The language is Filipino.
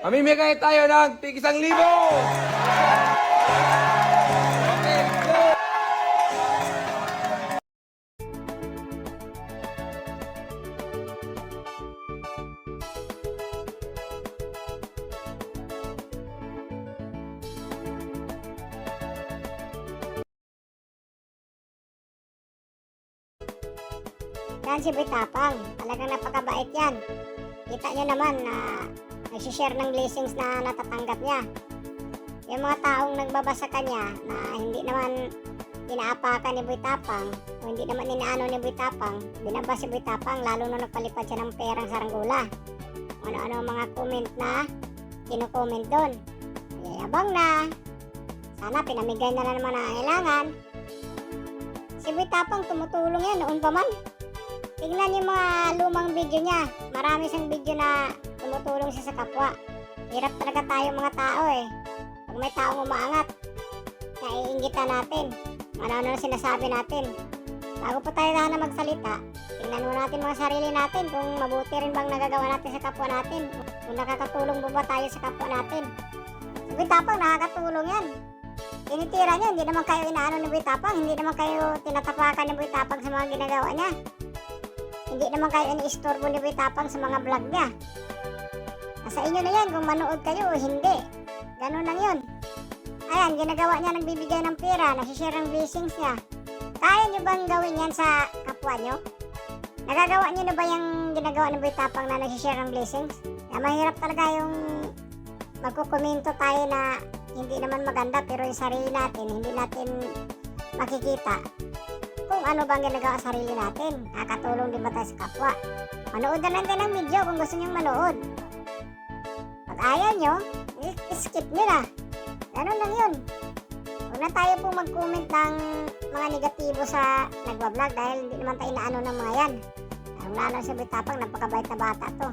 Mamimigay tayo ng tig isang libo! Yan si Bitapang. Talagang napakabait yan. Kita nyo naman na nagsishare ng blessings na natatanggap niya. Yung mga taong nagbabasa kanya na hindi naman inaapakan ni Bitapang o hindi naman inaano ni Bitapang, binaba si Bitapang lalo na nagpalipad siya ng perang saranggula. Ano-ano mga comment na kino-comment doon. Yayabang na. Sana pinamigay na lang naman ang kailangan. Si Bitapang tumutulong yan noon pa man. Tingnan yung mga lumang video niya. Marami siyang video na tumutulong siya sa kapwa. Hirap talaga tayo mga tao eh. Pag may taong umaangat, naiingitan natin. Ano-ano na sinasabi natin. Bago pa tayo na magsalita, tingnan mo natin mga sarili natin kung mabuti rin bang nagagawa natin sa kapwa natin. Kung nakakatulong ba tayo sa kapwa natin. Si Bitapang nakakatulong yan. Tinitira niya, hindi naman kayo inaano ni Bitapang, hindi naman kayo tinatapakan ni Bitapang sa mga ginagawa niya. Hindi naman kayo ini-istorbo ni Bitapang sa mga vlog niya. Nasa inyo na yan kung manood kayo o hindi. Ganun lang yun. Ayan, ginagawa niya nagbibigay ng pera, nasishare ng blessings niya. Kaya niyo bang gawin yan sa kapwa niyo? Nagagawa niyo na ba yung ginagawa ni Bitapang na nasishare ng blessings? Kaya mahirap talaga yung magkukomento tayo na hindi naman maganda pero yung sarili natin, hindi natin makikita kung ano bang ginagawa sa sarili natin. Nakakatulong din ba tayo sa kapwa? Manood na lang din ng video kung gusto nyong manood. Ayaw nyo, i- skip nyo na. Ganun lang yun. Huwag na tayo po mag-comment ng mga negatibo sa nagbablog dahil hindi naman tayo inaano ng mga yan. Ang lalo sa bitapang, napakabait na bata to.